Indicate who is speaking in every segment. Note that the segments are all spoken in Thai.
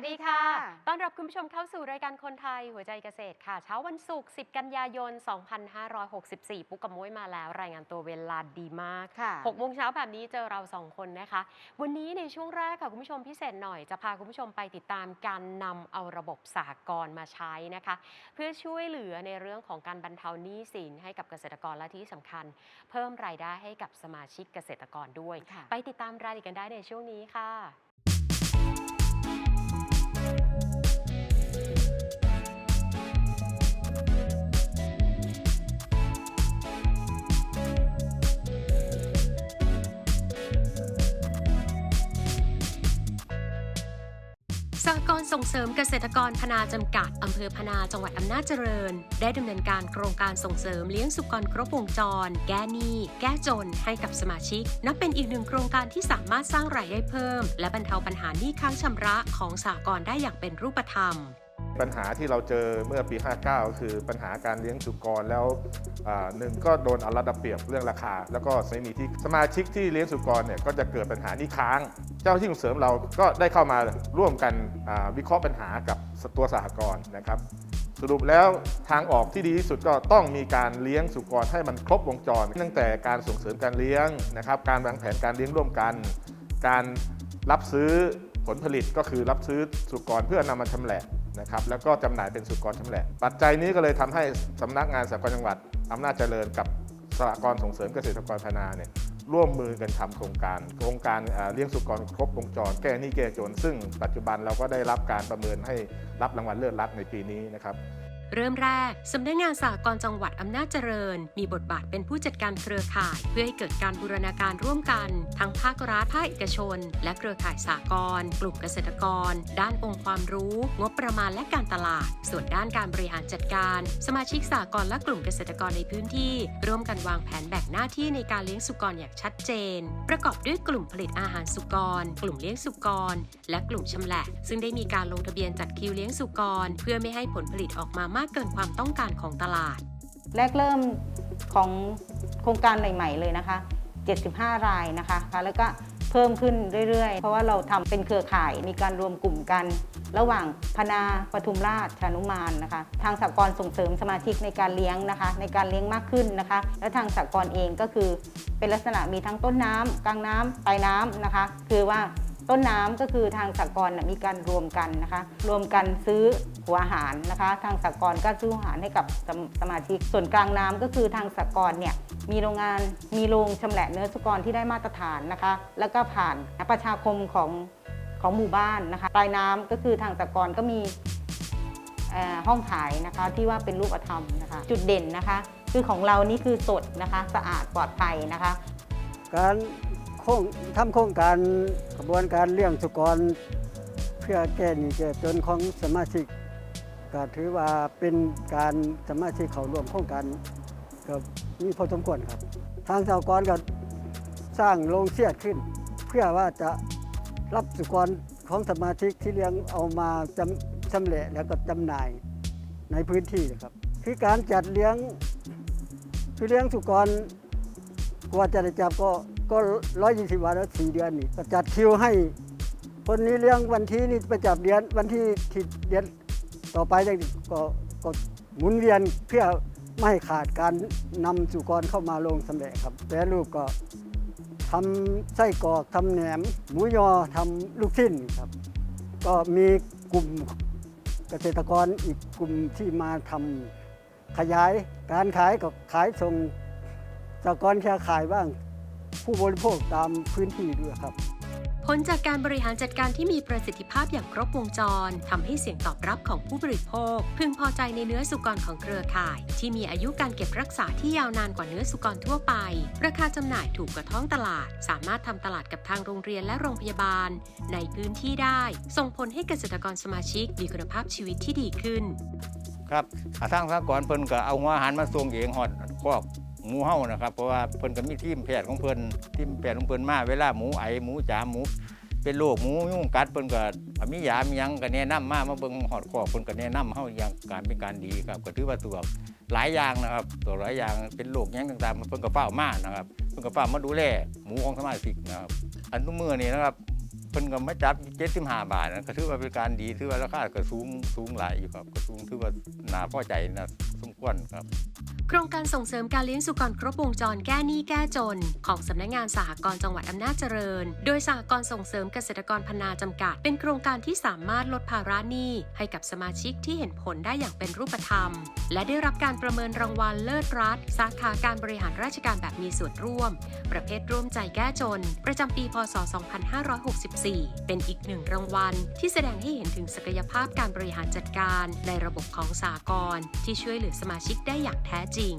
Speaker 1: วัสดีค่ะ
Speaker 2: สวัสดีค่ะ
Speaker 1: ต้อนรับคุณผู้ชมเข้าสู่รายการคนไทยหัวใจเกษตรค่ะ เช้าวันศุกร์ 10 กันยายน 2564 ปุ๊กกับมุ้ยมาแล้ว รายงานตัวเวลาดีมาก
Speaker 2: ค่ะ
Speaker 1: 6โมงเช้าแบบนี้เจอเราสองคนนะคะ วันนี้ในช่วงแรกค่ะ คุณผู้ชมพิเศษหน่อย จะพาคุณผู้ชมไปติดตามการนำเอาระบบสหกรณ์มาใช้นะคะ เพื่อช่วยเหลือในเรื่องของการบรรเทาหนี้สินให้กับเกษตรกรและที่สำคัญ เพิ่มรายได้ให้กับสมาชิกเกษตรกรด้วย
Speaker 2: ค่ะ
Speaker 1: ไปติดตามรายละเอียดกันได้ในช่วงนี้ค่ะ สหกรณ์ส่งเสริมเกษตรกรพนาจำกัด อำเภอพนาจังหวัดอำนาจเจริญ ได้ดำเนินการโครงการส่งเสริมเลี้ยงสุกรครบวงจร แก้หนี้แก้จนให้กับสมาชิก นับเป็นอีกหนึ่งโครงการที่สามารถสร้างรายได้เพิ่ม และบรรเทาปัญหาหนี้ค้างชำระของสหกรณ์ได้อย่างเป็นรูปธรรม
Speaker 3: ปัญหาที่เราเจอเมื่อปี 59 ก็คือปัญหาการเลี้ยงสุกรแล้วหนึ่งก็โดนเอารัดเอาเปรียบเรื่องราคา แล้วก็ไม่มีที่สมาชิกที่เลี้ยงสุกรเนี่ยก็จะเกิดปัญหานี้ค้าง เจ้าที่ส่งเสริมเราก็ได้เข้ามาร่วมกันวิเคราะห์ปัญหากับตัวสหกรณ์นะครับสรุปแล้วทางออกที่ดีที่สุดก็ต้องมีการเลี้ยงสุกรให้มันครบวงจร ตั้งแต่การส่งเสริมการเลี้ยงนะครับการวางแผนการเลี้ยงร่วมกัน การรับซื้อผลผลิตก็คือรับซื้อสุกรเพื่อนำมาชำแหละ นะครับแล้วก็จำหน่ายเป็นสุกรชำแหละ ปัจจัยนี้ก็เลยทำให้สำนักงานสหกรณ์จังหวัดอำนาจเจริญกับสหกรณ์ส่งเสริมเกษตรกรพนาเนี่ยร่วมมือกันทำโครงการ โครงการเลี้ยงสุกรครบวงจร แก้หนี้แก้จน ซึ่งปัจจุบันเราก็ได้รับการประเมินให้รับรางวัลเลิศรัตในปีนี้นะครับ
Speaker 1: เริ่มแรก สำนักงานสหกรณ์จังหวัดอำนาจเจริญ มีบทบาทเป็นผู้จัดการเครือข่าย เพื่อให้เกิดการบูรณาการร่วมกัน ทั้งภาครัฐภาคเอกชน และเครือข่ายสหกรณ์กลุ่มเกษตรกร ด้านองค์ความรู้ งบประมาณและการตลาด ส่วนด้านการบริหารจัดการ สมาชิกสหกรณ์และกลุ่มเกษตรกรในพื้นที่ ร่วมกันวางแผนแบ่งหน้าที่ในการเลี้ยงสุกรอย่างชัดเจน ประกอบด้วยกลุ่มผลิตอาหารสุกร กลุ่มเลี้ยงสุกร และกลุ่มชำแหละ ซึ่งได้มีการลงทะเบียนจัดคิวเลี้ยงสุกร เพื่อไม่ให้ผลผลิตออกมามากเกินความต้องการของตลาด
Speaker 2: แรกเริ่มของโครงการใหม่ ๆ เลยนะคะ 75 รายนะคะ แล้วก็เพิ่มขึ้นเรื่อยๆ เพราะว่าเราทำเป็นเครือข่ายมีการรวมกลุ่มกัน ระหว่างพนาปทุมราชชานุมานนะคะ ทางสหกรส่งเสริมสมาชิกในการเลี้ยงนะคะ ในการเลี้ยงมากขึ้นนะคะ และทางสหกรเองก็คือเป็นลักษณะมีทั้งต้นน้ำกลางน้ำปลายน้ำนะคะ คือว่า ต้นน้ำก็คือทางสหกรมีการรวมกันนะคะรวมกันซื้อหัวอาหารนะคะ ทางสหกรก็ซื้ออาหารให้กับสมสมาชิก ส่วนกลางน้ำก็คือทางสหกรเนี่ยมีโรงงานมีโรงชำแหละเนื้อสุกรที่ได้มาตรฐานนะคะ แล้วก็ผ่านประชาคมของของหมู่บ้านนะคะปลายน้ำก็คือทางสหกรก็มีห้องขายนะคะที่ว่าเป็นรูปธรรมนะคะ จุดเด่นนะคะ คือของเรานี่คือสดนะคะ สะอาดปลอดภัยนะคะ
Speaker 4: การ ครงทำโครงการกระบวนการเลี้ยงสุกร เพื่อแก้หนี้แก้จนของสมาชิกก็ถือว่าเป็นการสมาชิกเขาร่วมโครงการก็มีพอสมควรครับ ทางสหกรก็สร้างโรงเสียดขึ้น เพื่อว่าจะรับสุกรของสมาชิกที่เลี้ยงเอามาจำจำแหละแล้วก็จำหน่ายในพื้นที่นะครับ คือการจัดเลี้ยงคือเลี้ยงสุกรกว่าจะได้จับก็ ก็ร้อยยี่สิบวันแล้วสี่เดือนนี่ก็จัดคิวให้ คนนี้เลี้ยงวันที่นี่ไปจับเดือนวันที่ที่เดือนต่อไปจะก็ก็หมุนเวียนเพื่อไม่ขาดการนำสุกรเข้ามาลงสำเร็จครับแปรรูปก็ทำไส้กรอกทำแหนม หมูยอทำลูกชิ้นครับ ก็มีกลุ่มเกษตรกรอีกกลุ่มที่มาทำขยายการขายก็ขายส่งสหกรณ์แค่ขายบ้าง ผู้บริโภคตามพื้นที่ด้วยครับ
Speaker 1: ผผลจากการบริหารจัดการที่มีประสิทธิภาพอย่างครบวงจรทำให้เสียงตอบรับของผู้บริโภค พึงพอใจในเนื้อสุกรของเครือข่าย ที่มีอายุการเก็บรักษาที่ยาวนานกว่าเนื้อสุกรทั่วไป ราคาจำหน่ายถูกกว่าท้องตลาด สามารถทำตลาดกับทางโรงเรียนและโรงพยาบาล ในพื้นที่ได้ ส่งผลให้เกษตรกรสมาชิกมีคุณภาพชีวิตที่ดีขึ้น
Speaker 5: ครับอ่าทางสากรณ์เพิ่นก็เอาหัวอาหารมาส่งเองฮอดคอก หมูเฮานะครับ เพราะว่าเพิ่นก็มีทีมแพทย์ของเพิ่นทีมแพทย์ของเพิ่นมาเวลาหมูไอหมูจาหมู เป็นโรคหมูยุ่งกัดเพิ่นก็มียามีหยังก็แนะนำมามาเบิ่งฮอดคอเพิ่นก็แนะนำเฮาอย่างการเป็นการดีครับก็ถือว่าตัวหลายอย่างนะครับ ตัวหลายอย่างเป็นโรคหยังต่างๆเพิ่นก็เฝ้ามานะครับเพิ่นก็เฝ้ามาดูแลหมูของสมาชิกนะครับอันทุกมื้อนี่นะครับเพิ่นก็มาจับ75บาทนะก็ถือว่าเป็นการดีถือว่าราคาก็สูงสูงหลายอยู่ครับก็สูงถือว่าน่าพอใจนะ สมควรครับ
Speaker 1: โครงการส่งเสริมการเลี้ยงสุกรครบวงจรแก้หนี้แก้จน ของสำนักงานสหกรณ์จังหวัดอำนาจเจริญ โดยสหกรณ์ส่งเสริมเกษตรกรพนาจำกัด เป็นโครงการที่สามารถลดภาระหนี้ให้กับสมาชิกที่เห็นผลได้อย่างเป็นรูปธรรม และได้รับการประเมินรางวัลเลิศรัฐ สาขาการบริหารราชการแบบมีส่วนร่วม ประเภทร่วมใจแก้จน ประจำปีพศ 2564 เป็นอีกหนึ่งรางวัล ที่แสดงให้เห็นถึงศักยภาพการบริหารจัดการในระบบของสากลที่ช่วยเหลือสมาชิกได้อย่างแท้จริง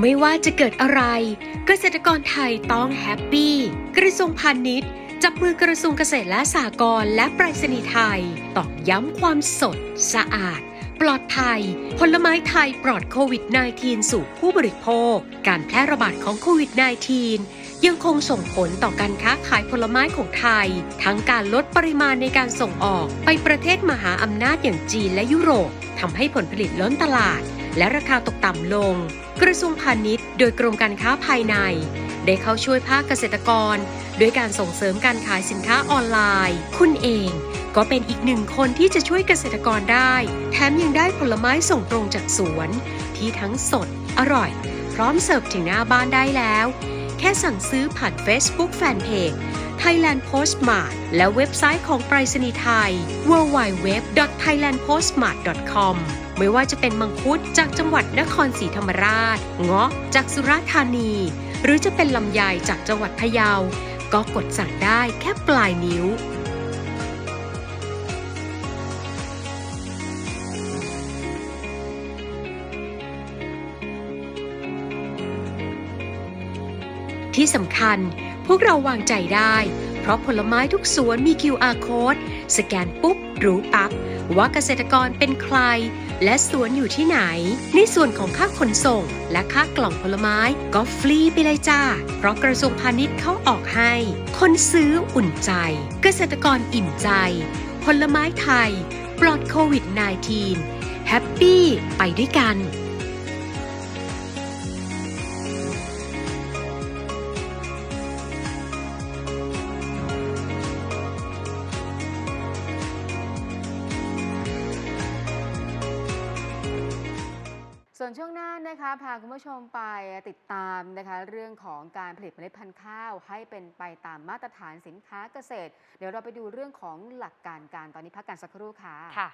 Speaker 1: ไม่ว่าจะเกิดอะไร เกษตรกรไทยต้องแฮปปี้ กระทรวงพาณิชย์ จับมือกระทรวงเกษตรและสหกรณ์และไปรษณีย์ไทย ตอกย้ำความสด สะอาด ปลอดภัย ผลไม้ไทยปลอดโควิด -19 สู่ผู้บริโภค การแพร่ระบาดของโควิด -19 ยังคงส่งผลต่อการค้าขายผลไม้ของไทย ทั้งการลดปริมาณในการส่งออกไปประเทศมหาอำนาจอย่างจีนและยุโรปทำให้ผลผลิตล้นตลาด และราคาตกต่ำลง กระทรวงพาณิชย์ โดยกรมการค้าภายใน ได้เข้าช่วยภาคเกษตรกร ด้วยการส่งเสริมการขายสินค้าออนไลน์ คุณเอง ก็เป็นอีกหนึ่งคนที่จะช่วยเกษตรกรได้ แถมยังได้ผลไม้ส่งตรงจากสวน ที่ทั้งสด อร่อย พร้อมเสิร์ฟถึงหน้าบ้านได้แล้ว แค่สั่งซื้อผ่าน Facebook Fanpage Thailand Postmart และเว็บไซต์ของไปรษณีย์ไทย www.thailandpostmart.com ไม่ว่าจะเป็นมังคุดจากจังหวัดนครศรีธรรมราช เงาะจากสุราษฎร์ธานี หรือจะเป็นลำไยจากจังหวัดพะเยา ก็กดสั่งได้แค่ปลายนิ้ว ที่สำคัญพวกเราวางใจได้ เพราะผลไม้ทุกสวนมี QR code สแกนปุ๊บ รู้ปั๊บว่าเกษตรกรเป็นใคร และสวนอยู่ที่ไหน ในส่วนของค่าขนส่ง และค่ากล่องผลไม้ก็ฟรีไปเลยจ้า เพราะกระทรวงพาณิชย์เขาออกให้ คนซื้ออุ่นใจ เกษตรกรอิ่มใจ ผลไม้ไทย ปลอดโควิด -19 แฮปปี้ไปด้วยกัน
Speaker 6: วนช่วงหน้านะคะพาคุณผู้ชมไปติดตามนะคะเรื่องของการผลิตเมล็ดพันธุ์ข้าว ให้เป็นไปตามมาตรฐานสินค้าเกษตร เดี๋ยวเราไปดูเรื่องของหลักการการตอนนี้พักกันสักครู่ค่ะ
Speaker 7: ค่ะ